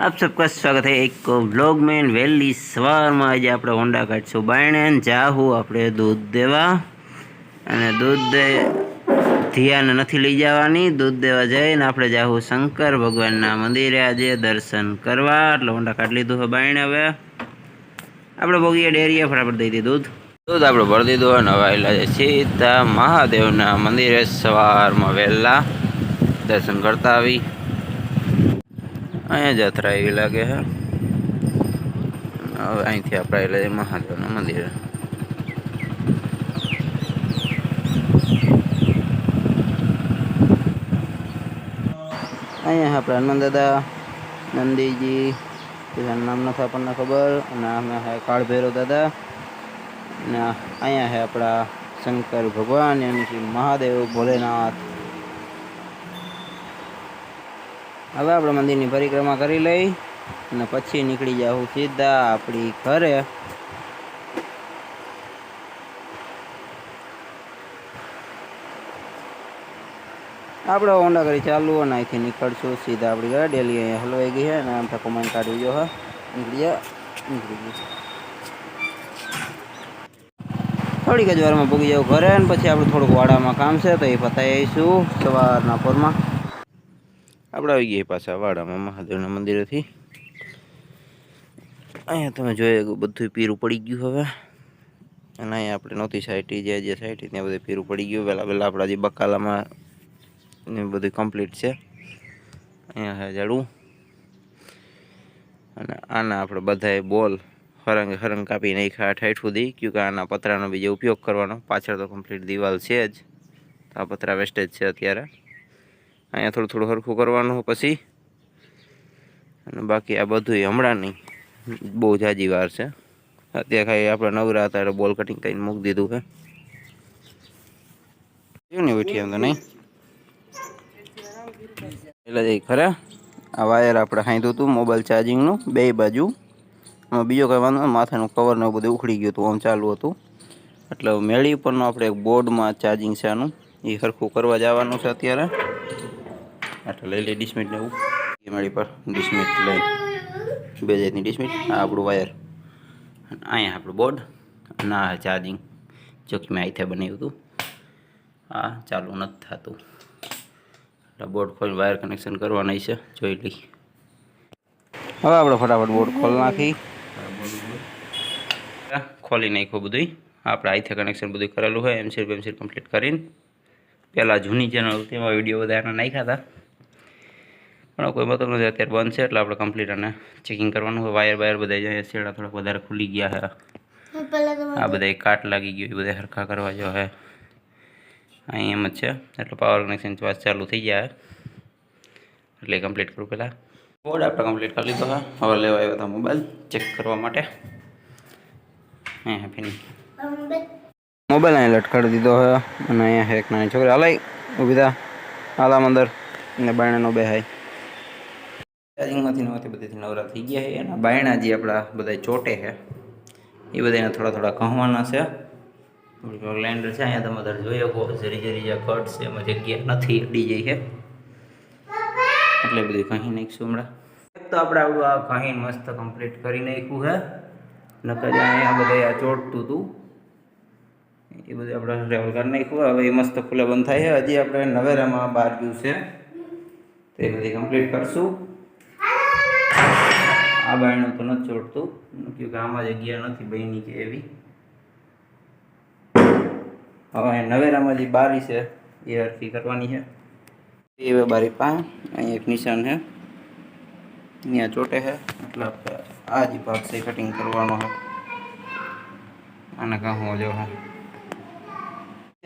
આપ સબકા સ્વાગત છે એક વ્લોગમેન વહેલી સવારમાં. આજે આપણે હોન્ડા કાઢશું બાયણે જાહું આપણે દૂધ દેવા. અને દૂધ દે નથી લઈ જવાની. દૂધ દેવા જઈને આપણે જાહું શંકર ભગવાનના મંદિરે આજે દર્શન કરવા. એટલે હોન્ડા કાઢ લીધું હવે બાયણે હવે. આપણે ભોગીએ ડેરીએ ફટાફટ દઈ દીધું દૂધ. દૂધ આપણે ભરી દીધું અને હવે એટલે સીધા મહાદેવના મંદિરે સવારમાં વહેલા દર્શન કરતા આવી. અહીંયા જાત્રા એવી લાગે છે. હવે અહીંથી આપણે એટલે મહાદેવના મંદિરે. અહીંયા આપણે હનુમાન દાદા નંદીજી તેના નામ નથી આપણને ખબર. અને અમે હે કાળ ભૈરવ દાદા. અને અહીંયા છે આપણા શંકર ભગવાન યાની કે મહાદેવ ભોલેનાથ. હવે આપણે મંદિરની પરિક્રમા કરી લઈ અને પછી નીકળી જાઉં સીધા આપણી ઘરે. આપણે હોન્ડા કરી ચાલુ અને અહીંથી નીકળશું સીધા આપણી ઘરે. ડેલી અહીંયા હલવાઈ ગઈ છે અને આમ તો કમાઈને કાઢી ગયો હા. નીકળી જાય નીકળી ગઈ. થોડીક જ વારમાં પૂગી જાવ ઘરે અને પછી આપણે થોડુંક વાડામાં કામ છે તો એ પતાવી આવીશું સવારના પોરમાં. આપણે આવી ગયા પાછા વાડામાં મહાદેવના મંદિરેથી. અહીંયા તમે જોઈએ કે બધું પીરું પડી ગયું હવે. અને અહીંયા આપણે નહોતી સાઈટી, જે જે સાઈટી ત્યાં બધું પીરું પડી ગયું. પહેલાં પહેલાં આપણા જે બકાલામાં બધું કમ્પ્લીટ છે. અહીંયા છે ઝાડું. અને આના આપણે બધાએ બોલ હરંગ હરંગ કાપી નાખ્યા ઠાઠ સુધી. ક્યું કે આના પતરાનો બીજો ઉપયોગ કરવાનો. પાછળ તો કમ્પ્લીટ દિવાલ છે જ. આ પતરા વેસ્ટેજ છે અત્યારે. અહીંયા થોડું થોડું હરખું કરવાનું પછી. અને બાકી આ બધું હમણાં નહીં. બહુ જાજી વાર છે. અત્યારે ખાલી આપણે નવરા હતા એટલે બોલ કટિંગ કરીને મૂકી દીધું છે. જોયું ને બેઠી નહીં. એટલે જઈ ખરા. આ વાયર આપણે હાંધ્યું હતું મોબાઈલ ચાર્જિંગનું બે બાજુ. આમાં બીજો કંઈ વાંધો માથાનું કવર ને બધું ઉખડી ગયું હતું, આમ ચાલુ હતું. એટલે મેળી ઉપરનું આપણે એક બોર્ડમાં ચાર્જિંગ છે આનું. એ સરખું કરવા જવાનું છે અત્યારે. એટલે લઈ લઈ ડિસમિટ ને એવું એ પર ડિસમિટ લઈ. બે જાતની ડિસમિટ આ આપણું વાયર અને અહીંયા આપણું બોર્ડ અને આ ચાર્જિંગ જો મેં અહીંથી બનાવ્યું હતું. આ ચાલુ નથી થતું. એટલે બોર્ડ ખોલી વાયર કનેક્શન કરવાના છે, જોઈ લઈ. હવે આપણે ફટાફટ બોર્ડ ખોલી નાખી. ખોલી નાખ્યું બધું આપણે આઈથી કનેક્શન બધું કરેલું હોય એમસીલ પેમસીલ કમ્પ્લીટ કરીને. પહેલાં જૂની ચેનલ તેમાં વીડિયો એના નાખ્યા હતા. પણ કોઈ મતલબ નથી અત્યારે બંધ છે એટલે આપણે કમ્પ્લીટ અને ચેકિંગ કરવાનું હોય. વાયર વાયર બધા જાય શેડા થોડાક વધારે ખુલી ગયા છે આ બધા કાટ લાગી ગયું એ બધા હરખા કરવા જો હે. અહીં એમ જ છે. એટલે પાવર કનેક્શન વાસ ચાલુ થઈ ગયા એટલે કમ્પ્લીટ કરું પહેલાં. બોર્ડ આપણે કમ્પ્લીટ કરી લીધો હા. હવે લેવા આવ્યો હતા મોબાઈલ ચેક કરવા માટે. હે હેપીની મોબાઈલ અહીં લટકાડી દીધો હે. અને અહીંયા એક નાની છોકરી. હાલાઈ ઊભી થા. હાલામ અંદર. ને બાયણાનો બે હાય. ચાર્જિંગમાંથી નવાથી બધેથી નવરા થઈ ગયા છે. એના બાયણા જે આપણા બધા ચોટે છે, એ બધાને થોડા થોડા કહવાના છે. લેન્ડર છે, અહીંયા તમે બધા જોઈ શકો જરી જરી જે કટ છે, એમાં જગ્યા નથી, અડી જાય છે. એટલે બધું કહી નાખીશું હમણાં. એક તો આપણે આવડું આ કહીને મસ્ત કમ્પ્લીટ કરી નાખ્યું છે. નકર અહીંયા બધા ચોટતું હતું, એ બધું આપણે ટ્રેવલ કરી નાખ્યું. હવે એ મસ્ત ખુલ્લે બંધ થાય છે. હજી આપણે નવેરામાં બાર ગયું છે. તો એ બધી કમ્પ્લીટ કરશું. આ બાયણું તો નથી ચોટતું કે આમાં જગ્યા નથી બની કે એવી. હવે નવેરામાં જે બારી છે, એ હરખી કરવાની છે. એ બારી પા, અહીં એક નિશાન છે. અહીંયા ચોટે છે. એટલે આ જ ભાગ છે કટિંગ કરવાનો છે. આને કહું જો હા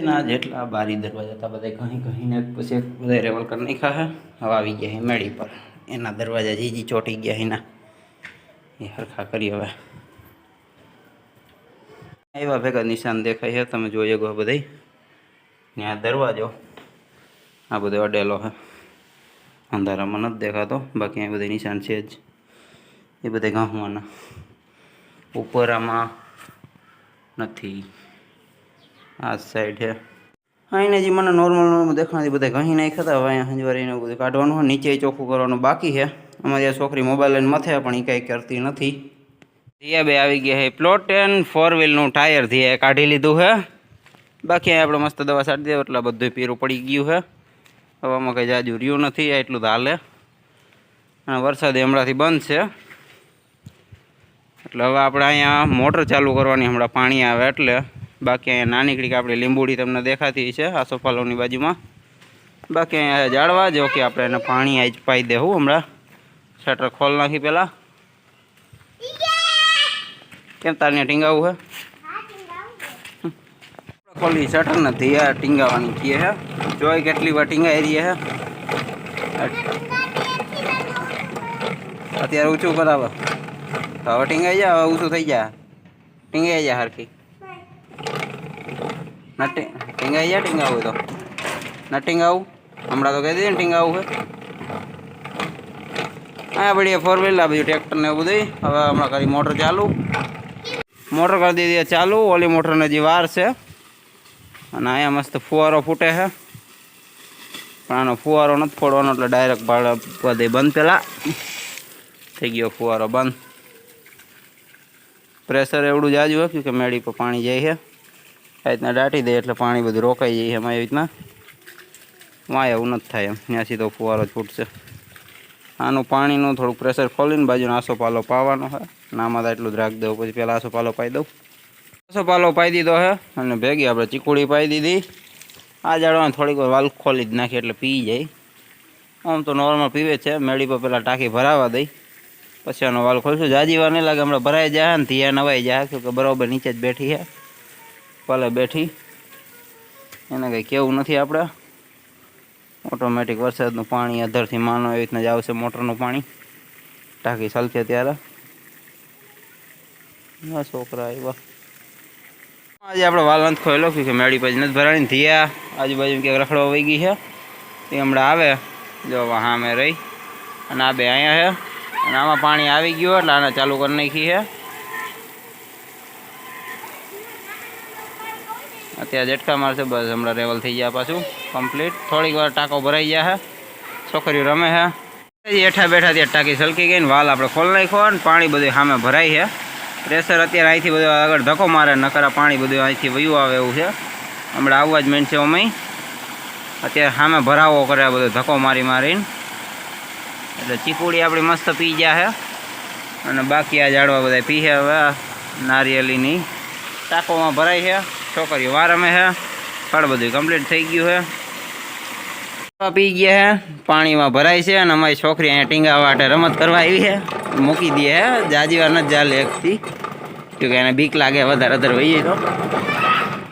એના જેટલા બારી દરવાજા હતા, બધા કહી કહીને પછી બધા રેવલ કરી નાખ્યા હવે આવી ગયા મેળી પર. એના દરવાજા જે જે ચોટી ગયા એના. એ હરખા કરી હવે. એવા ભેગા નિશાન દેખાય છે, તમે જોઈએ ગો બધા ત્યાં દરવાજો આ બધો અડેલો છે. અંધારામાં નથી દેખાતો, બાકી આ બધા નિશાન છે જ. એ બધા ગાંહવાના ઉપર આમાં નથી. આ સાઈડ છે. અહીંને જે મને નોર્મલ નોર્મલ દેખાણાથી બધા ઘણી નાખ્યા હતા, હવે અહીંયા હંજવારીને બધું કાઢવાનું નીચે ચોખ્ખું કરવાનું બાકી છે. અમારી આ છોકરી મોબાઈલ લઈને મથે, પણ એ કંઈ કરતી નથી. ધીયા બે આવી ગયા છે પ્લોટ એન્ડ ફોર વ્હીલનું ટાયર ધીયાએ કાઢી લીધું છે. બાકી આપણે મસ્ત દવા છાંટી દઈએ એટલે બધું પીરું પડી ગયું છે. હવામાં કંઈ જાજુ રહ્યું નથી એટલું હાલે. અને વરસાદ હમણાંથી બંધ છે. એટલે હવે આપણે અહીંયા મોટર ચાલુ કરવાની હમણાં પાણી આવે એટલે. બાકી અહીંયા નાનીકડી આપણી લીંબુડી તમને દેખાતી છે, આ સોફાલોની બાજુમાં. બાકી અહીંયા જાળવા જો કે આપણે એને પાણી આજ પાઈ દેવું હમણાં. શટર ખોલ નાખી પહેલાં કેમ તારને ટીંગાવું હે? ખોલી શટર નથી આ ટીંગાવાની કીએ હે. જોઈ કેટલી વાર ટીંગાઈ રહી હે. અત્યારે ઊંચું કરાવે હવે. ટીંગાઈ જા, હવે ઊંચું થઈ જા. ટીંગાઈ જા હરખી. ના ટીંગાઈ જા ટીંગાવું તો. ના ટીંગાવું? હમણાં તો કહી દીધું ને ટીંગાવું છે હા પડીએ ફોર વ્હીલર બધું ટ્રેક્ટર ને બધું હવે હમણાં કરી મોટર ચાલુ. મોટર કરી દીધી ચાલુ. ઓલી મોટરને જે વાર છે. અને અહીંયા મસ્ત ફુવારો ફૂટે છે. પણ આનો ફુવારો નથી ફોડવાનો, એટલે ડાયરેક્ટ ભાડે બધે બંધ પહેલાં થઈ ગયો ફુવારો બંધ. પ્રેશર એવડું જાજુ હોય કે મેળી પર પાણી જાય છે. આ રીતના દાટી દે એટલે પાણી બધું રોકાઈ જાય એમાં એવી રીતના. વાંય એવું નથી થાય એમ. ત્યાંથી તો ફુવારો જ ફૂટશે. આનું પાણીનું થોડુંક પ્રેશર ખોલીને બાજુનો આસો પાલો પાવાનો છે નામાં તો એટલું જ રાખી દઉં પછી પહેલાં આસો પાલો પાઈ દઉં. આસો પાલો પાઈ દીધો છે અને ભેગી આપણે ચીકુડી પાઈ દીધી. આ જાડવામાં થોડીક વાર વાલ ખોલી જ નાખી એટલે પી જાય. આમ તો નોર્મલ પીવે છે. મેળી પર પહેલાં ટાંકી ભરાવા દઈ. પછી આનો વાલ ખોલશું. જાજી વાર નહીં લાગે, હમણાં ભરાઈ જાય ને ધીયા નવાઈ જાય. કે બરાબર નીચે જ બેઠી છે પલે બેઠી. એને કંઈ કેવું નથી આપણે. ઓટોમેટિક વરસાદનું પાણી અધરથી માનો એવી રીતના જ આવશે મોટરનું પાણી. ટાંકી ચાલશે ત્યારે. ના છોકરા આવ્યા આજે આપણે વાલ અંત ખોયેલો કે મેળી પછી નથી ભરાણી, ધીયા આજુબાજુ ક્યાંક રખડવા વહી ગઈ છે. એ હમણાં આવે. જો હા મેં રહી. અને આ બે અહીંયા છે. અને આમાં પાણી આવી ગયું એટલે આને ચાલુ કરી નાખી છે. અત્યારે ઝટકા મારશે, બસ હમણાં રેવલ થઈ ગયા પાછું કમ્પ્લીટ થોડીક વાર ટાંકો ભરાઈ ગયા હે. છોકરીઓ રમે હે. એઠા બેઠા ત્યાં ટાંકી સલકી ગઈ ને વાલ આપણે ખોલ નાખ્યો ને પાણી બધું સામે ભરાય છે. પ્રેશર અત્યારે અહીંથી બધું આગળ ધક્કો મારે, નકરા પાણી બધું અહીંથી વયું આવે એવું છે. હમણાં આવવા જ મેન છે અમે અત્યારે સામે ભરાવો કરે બધો ધક્કો મારી મારીને. એટલે ચીકુડી આપણી મસ્ત પી ગયા છે અને બાકી આ ઝાડવા બધા પી છે હવે નારિયેલીની ટાંકોમાં ભરાય છે. છોકરીઓ વાર અમે છે ફળ બધું કમ્પ્લીટ થઈ ગયું છે પી ગયા છે પાણીમાં ભરાય છે અને અમારી છોકરી અહીંયા ટીંગા વાટે રમત કરવા આવી છે મૂકી દે છે જાજી વાર નથી ચાલે એકથી. કે એને બીક લાગે વધારે અધર વહી તો.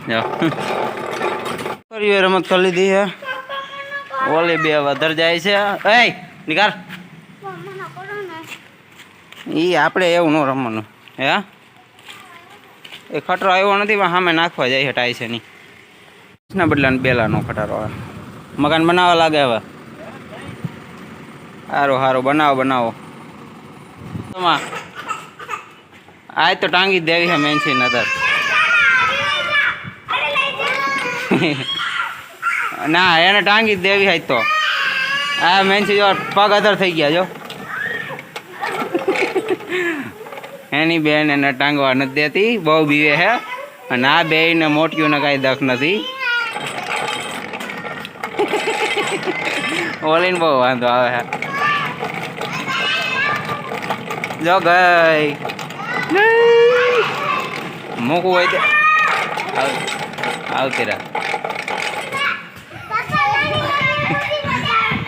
જો. છોકરીઓએ રમત કરી લીધી છે ઓલી બે વધારે જાય છે. એ નિકાલ. એ આપણે એવું ન રમવાનું. હે? એ ખટરો આવ્યો નથી, પણ સામે નાખવા જાય છે નહીં. ના બદલાને બેલાનો ખટારો આવે. મકાન બનાવવા લાગે હવે. સારું સારું બનાવો બનાવો. આજ તો ટાંગી દેવી છે મેનસી નજર ના, એને ટાંગી દેવી આજ તો. આ મેનસી જો પગ અધર થઈ ગયા જો. એની બેન એને ટાંગવા નથી દેતી બહુ બીવે હે. અને આ બે ને મોટીઓને કાંઈ દખ નથી. ઓલીને બહુ વાંધો આવે હે. જો ગઈ. મૂકવું હોય આવતી રાખ.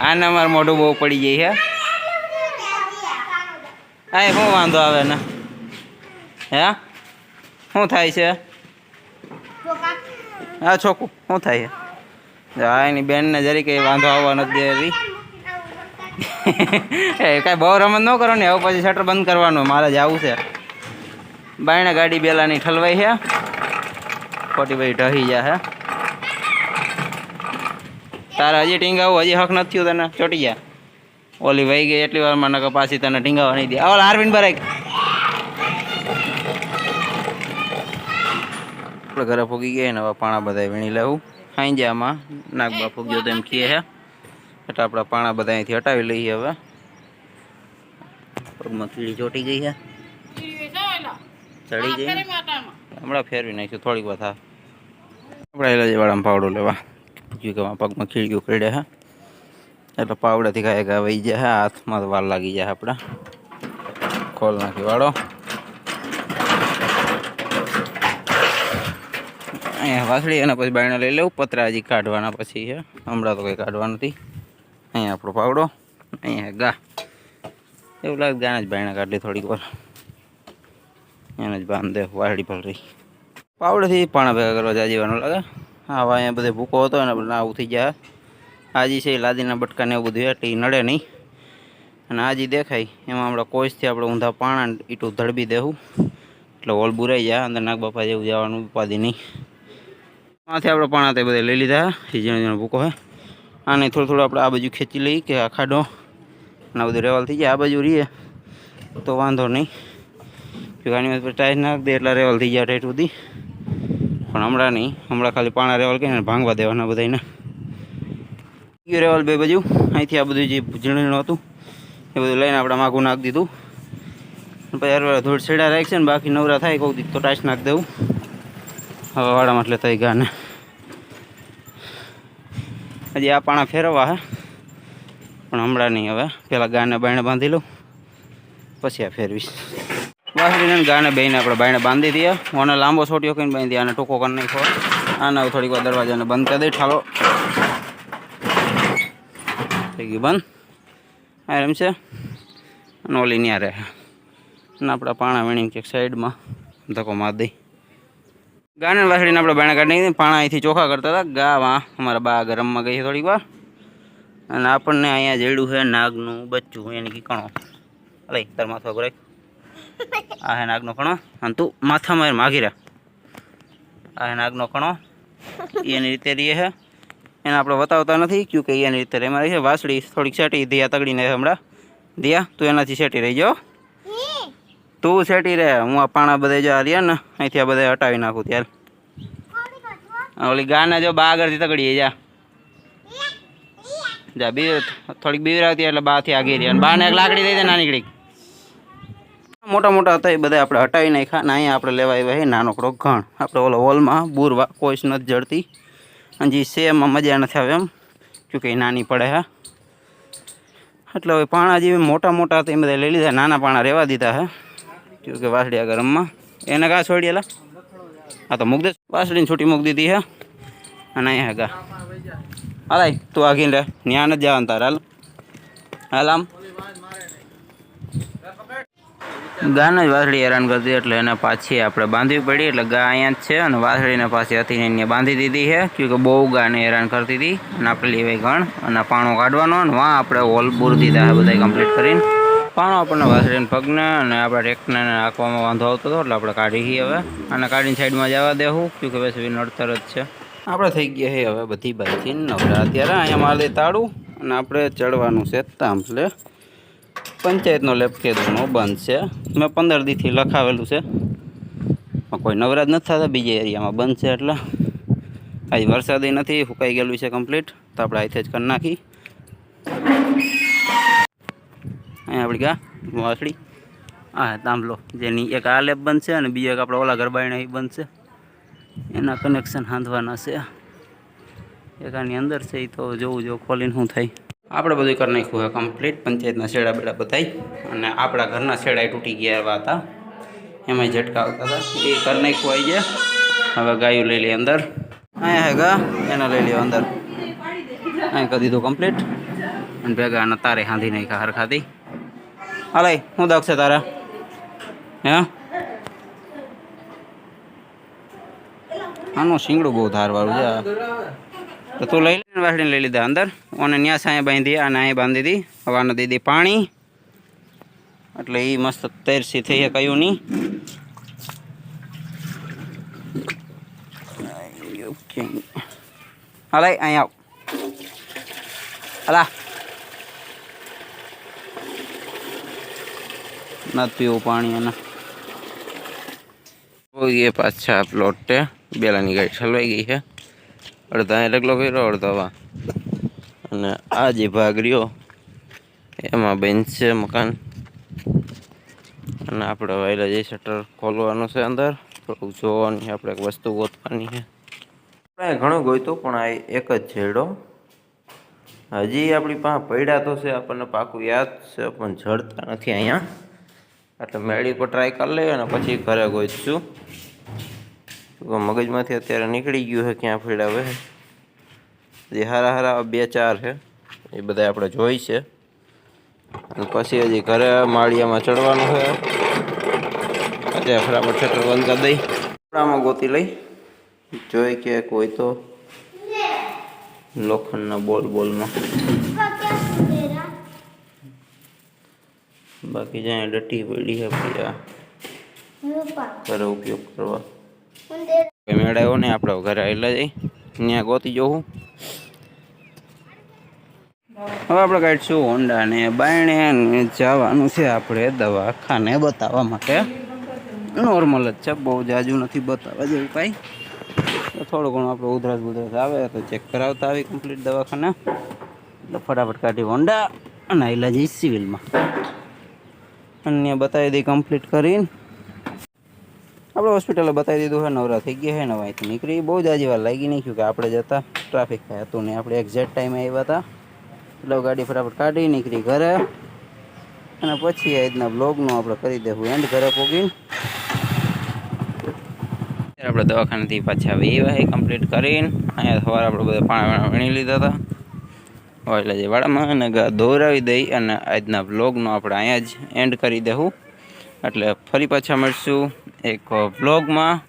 આને અમારે મોઢું બહુ પડી જાય હે. આ શું વાંધો આવે ને? હે? શું થાય છે? હા, છોકું, શું થાય છે? જો, આ એની બેનને જરી કંઈ વાંધો આવવા નથી દેતી એ કાંઈ બહુ રમત ન કરો ને, હવે પછી શટર બંધ કરવાનું, મારે જવું છે. બાયણે ગાડી બેલાની ઠલવાઈ છે. ખોટી ભાઈ ઢહી જા હે. તારે હજી ટીંગાવું, હજી હક નથી થયું તને. ચોટી જા. ઓલી વહી ગઈ એટલી વારમાં, નકર પાછી તને ટીંગાવા નહીં દે. આવલ આરવિંદ બરાક આપણે ઘરે ફૂગી ગયા ને હવે પાણા બધા વીણી લેવું. આમાં નાગબા ફૂગ્યો તો એમ ખીએ હે. એટલે આપણા પાણા બધા અહીંથી હટાવી લઈએ હવે. પગમાં કીડી ચોટી ગઈ છે ચડી ગઈ. હમણાં ફેરવી નાખ્યું, થોડીક વાર થાય. આપણે એલાજીવાળામાં પાવડો લેવા. કે પગમાં ખીડકીઓ કરડે હે. એટલે પાવડાથી કાંઈ કાંઈ વહી જાય હાથમાં વાર લાગી જાય આપણા. ખોલ નાખી વાળો. અહીંયા વાસળી અને પછી બાયણા લઈ લેવું. પતરા હજી કાઢવાના પછી છે. હમણાં તો કંઈ કાઢવા નથી. અહીંયા આપણો પાવડો. અહીંયા ગા. એવું લાગે ગાના જ બાયણા કાઢી થોડીક વાર. એને જ બાંધ વાસળી પલરી પાવડેથી પાણા ભેગા કરવા જાજીવાનું લાગે. હા અહીંયા બધે ભૂકો હતો એને ના આવું થઈ જાય આજી છે લાદીના બટકા ને એવું બધું એટલે નડે નહીં. અને આજી દેખાય. એમાં આપણે કોઈસથી આપણે ઊંધા પાણા ઈટું ધડબી દેવું એટલે હોલ બુરાઈ જાય, અંદર નાગ બાપા જેવું જવાનું ઉપાધિ નહીં. આથી આપણે પાણા તે બધા લઈ લીધા. એ ઝીણો ઝીણો ભૂકો હોય આને થોડું થોડું આપણે આ બાજુ ખેંચી લઈ કે આ ખાડો અને આ બધું રેવાલ થઈ જાય. આ બાજુ રહીએ તો વાંધો નહીં. ઉપર ટાયર નાખ દે એટલે રેવાલ થઈ જાય ટાઈટ સુધી. પણ હમણાં નહીં. હમણાં ખાલી પાણા રેવાલ કહીને ભાંગવા દેવાના બધાને ગયું રેવાલ બે બાજુ. અહીંથી આ બધું જે ઝીણું હતું, એ બધું લઈને આપણે માગું નાખી દીધું. પછી હરવાળા થોડી છેડા રાખશે ને બાકી નવરા થાય કહું દીધું તો ટાઈસ નાખી દેવું. વાડામાં એટલે થઈ ગયા ને હજી આ પાણા ફેરવવા હે. પણ હમણાં નહીં હવે. પેલા ગાને બાયણે બાંધી લઉં. પછી આ ફેરવીશ. વાસળીને ને ગાને બેને આપણે બાયણે બાંધી દઈએ. ઓને લાંબો છોટીઓ કરીને બાંધી આને ટૂંકો કરી નાખો આને હવે થોડીક વાર દરવાજાને બંધ કરી દઈ ઠાલો. થઈ ગયું બંધ. આ એમ છે. અને ઓલી ન્યા રહે. અને આપણા પાણા વીણી ક્યાંક સાઈડમાં ધક્કો મારી દઈ ગાને વાસળીને આપણે બાણા કાઢી નાખી પાણા અહીંથી ચોખા કરતા હતા. ગામાં અમારા બા ગરમમાં ગઈ થોડીક વાર. અને આપણને અહીંયા જેડું છે, નાગનું બચ્ચું એની કીકણો. અલે તાર માથું રાખ. આ હે નાગનો કણો. અને તું માથામાં માગી રહ્યા આ હે નાગનો કણો. એની રીતે રહીએ છે. એને આપણે બતાવતા નથી. ક્યું કે એની રીતે રહે મારી છે. વાસળી થોડીક સેટી, દિયા તગડીને હમણાં. દિયા, તું એનાથી સેટી રહી જાઓ તું સેટી રહે હું આ પાણા બધે જો આ રહ્યા ને, અહીંથી આ બધા હટાવી નાખું ત્યારે ઓલી ગાના જો બા આગળથી તગડીએ, જા. જા, બી, થોડીક બીવરાવતી એટલે બાથી આગી રહી. અને બાને એક લાકડી દઈ દે, નાની મોટા મોટા હતા એ બધા આપણે હટાવી નાખ્યા અને અહીંયા આપણે લેવા આવ્યા નાનકડો ઘણ. આપણે ઓલો હોલમાં બુરવા કોઈ નથી જડતી. અને જે છે એમાં મજા નથી આવે એમ. કે નાની પડે હા. એટલે હવે પાણા જેવી મોટા મોટા હતા એ બધા લઈ લીધા, નાના પાણા રહેવા દીધા હે. કે વાસળિયા ગરમમાં એને કાં છોડીએલા હા તો મૂકી દે વાસળીને છૂટી મૂકી દીધી હે. અને અહીંયા ગા હાલાય, તું આગીને રે. ન્યા જ જવાનું તારે, હાલ. હાલ આમ. ગાને જ વાસળી હેરાન કરતી એટલે એને પાછી આપણે બાંધવી પડી, એટલે ગા અહીંયા જ છે અને વાસળીને પાછી હતી એને બાંધી દીધી છે કે બહુ ગાને હેરાન કરતી હતી અને આપણે લેવાય ગણ અને પાણો કાઢવાનો અને વાં આપણે હોલ બૂર દીધા બધા કમ્પ્લીટ કરીને. પાણો આપણને વાસરીને પગને અને આપણા ટ્રેક્ટરને નાખવામાં વાંધો આવતો હતો એટલે આપણે કાઢી હવે. અને કાઢીને સાઈડમાં જવા દેવું કે પછી નડતર જ છે. આપણે થઈ ગયા છે હવે બધી બાજુથી નવરા અત્યારે અહીંયા મારે તાળું અને આપણે ચડવાનું છે તાંભલે પંચાયતનો લેબ કેદુનો બંધ છે. મેં પંદર દીથી લખાવેલું છે. કોઈ નવરાજ નથી થતા, બીજા એરિયામાં બંધ છે એટલે. આજે વરસાદ નથી સુકાઈ ગયેલું છે કમ્પ્લીટ તો આપણે અહીંથી જ કરી નાખી. આપણી ગા, વાસળી. હા તાંભલો જેની એક આ લેબ છે અને બીજો એક આપણે ઓલા ગરબાઈને એ બનશે એના કનેક્શન હાંધવાના છે. એક આની અંદર છે એ તો જોવું જો ખોલીને શું થાય. આપણે બધું કરી નાખ્યું હોય કમ્પ્લીટ પંચાયતના શેડા બેડા બધાય. અને આપણા ઘરના શેડા તૂટી ગયા એવા હતા. એમાં ઝટકા આવતા હતા. એ કરી નાખ્યું આવી ગયા. હવે ગાયું લઈ લઈએ અંદર. અહીંયા ગા, એને લઈ લ્યો અંદર. અહીં કરી દીધું કમ્પ્લીટ અને ભેગા અને તારે હાંધી નાખ્યા હરખાથી. હાલાય શું દાખ છે તારા. હે? આનું શીંગડું બહુ ધારવાળું છે તો તું લઈ લઈને વાસળીને લઈ લીધા અંદર. અને ન્યા સાંય બાંધી અને અહીં બાંધી દીધી હવાને દીધી પાણી. એટલે એ મસ્ત તૈરસી થઈ કયું નહીં હાલાય અહીં આવ. હલા નથી પીવું પાણી એને. એ પાછા પ્લોટે બેલાની ગાડી ઠલવાઈ ગઈ છે. અડધા અહીં ડગલો કર્યો, અડધો અને આ જે ભાગ રહ્યો, એમાં બનશે મકાન. અને આપણે વહેલા જઈ શટર ખોલવાનું છે અંદર, થોડુંક જોવાની, આપણે વસ્તુ ગોતવાની છે. આપણે ઘણું ગોતું પણ આ એક જ છેડો હજી આપણી પાસે પડ્યા તો છે, આપણને પાકું યાદ છે, પણ જડતા નથી અહીંયા. એટલે મેળી પર ટ્રાય કરી લઈએ અને પછી ઘરે ગોઈશું. મગજમાંથી અત્યારે નીકળી ગયું છે ક્યાં ફેડાવે જે હારા હારા બે ચાર છે એ બધા આપણે જોઈ છે. અને પછી હજી ઘરે માળિયામાં ચડવાનું છે. અત્યારે ફટાફટ શટર બંધ કરી દઈ. ફટામાં ગોતી લઈ. જોઈ કે કોઈ તો લોખંડના બોલ બોલમાં. બાકી જ્યાં ડટી પડી છે આ ઘરે ઉપયોગ કરવા. મેળાયો ને આપણે ઘરે આવેલા જઈ ત્યાં ગોતી જવું હવે આપણે કાઢીશું હોન્ડા ને બાયણે જવાનું છે આપણે દવાખાને બતાવવા માટે. નોર્મલ જ છે બહુ જાજુ નથી બતાવવા જેવું કાંઈ. થોડું ઘણું આપણે ઉધરસ બુધરસ આવે તો ચેક કરાવતા આવી કમ્પ્લીટ દવાખાને. એટલે ફટાફટ કાઢી હોન્ડા અને આવેલા જઈ સિવિલમાં. અને બતાવી દઈ કમ્પ્લીટ કરીને. આપણે હોસ્પિટલે બતાવી દીધું છે, નવરા થઈ ગયા છે નવા અહીંથી નીકળી. બહુ જ આજે વાર લાગી નહીં કે આપણે જતા. ટ્રાફિક થાય હતું ને આપણે એક્ઝેક્ટ ટાઈમે આવ્યા હતા. એટલે ગાડી ફટાફટ કાઢી નીકળી ઘરે. અને પછી આજના બ્લોગનું આપણે કરી દેવું એન્ડ ઘરે પોગીને આપણે દવાખાનેથી પાછા આવી આવ્યા કમ્પ્લીટ કરીને. અહીંયા સવારે આપણે બધા પાણી વણી લીધા હતા. એટલે જે અને ગા દોરાવી દઈ અને આજના વ્લોગનો આપણે અહીંયા જ એન્ડ કરી દેવું એટલે ફરી પાછા મળશું એક બ્લોગમાં